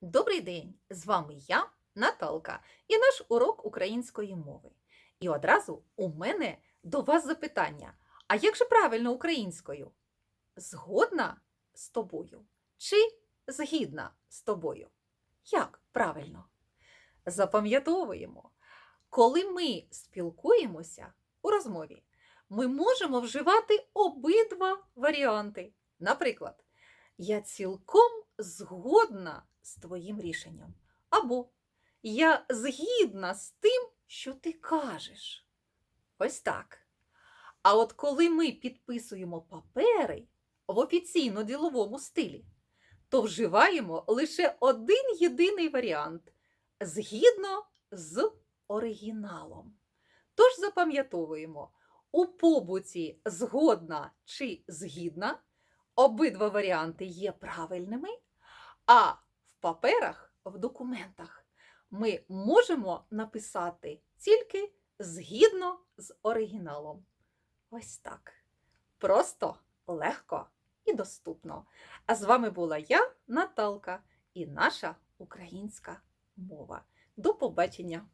Добрий день! З вами я, Наталка, і наш урок української мови. І одразу у мене до вас запитання: а як же правильно українською? Згодна з тобою чи згідна з тобою? Як правильно? Запам'ятовуємо, коли ми спілкуємося у розмові, ми можемо вживати обидва варіанти. Наприклад, я цілком згодна з твоїм рішенням. Або я згідна з тим, що ти кажеш. Ось так. А от коли ми підписуємо папери в офіційно-діловому стилі, то вживаємо лише один єдиний варіант згідно з оригіналом. Тож запам'ятовуємо, у побуті згодна чи згідна обидва варіанти є правильними, а паперах, в документах ми можемо написати тільки згідно з оригіналом. Ось так. Просто, легко і доступно. А з вами була я, Наталка, і наша українська мова. До побачення!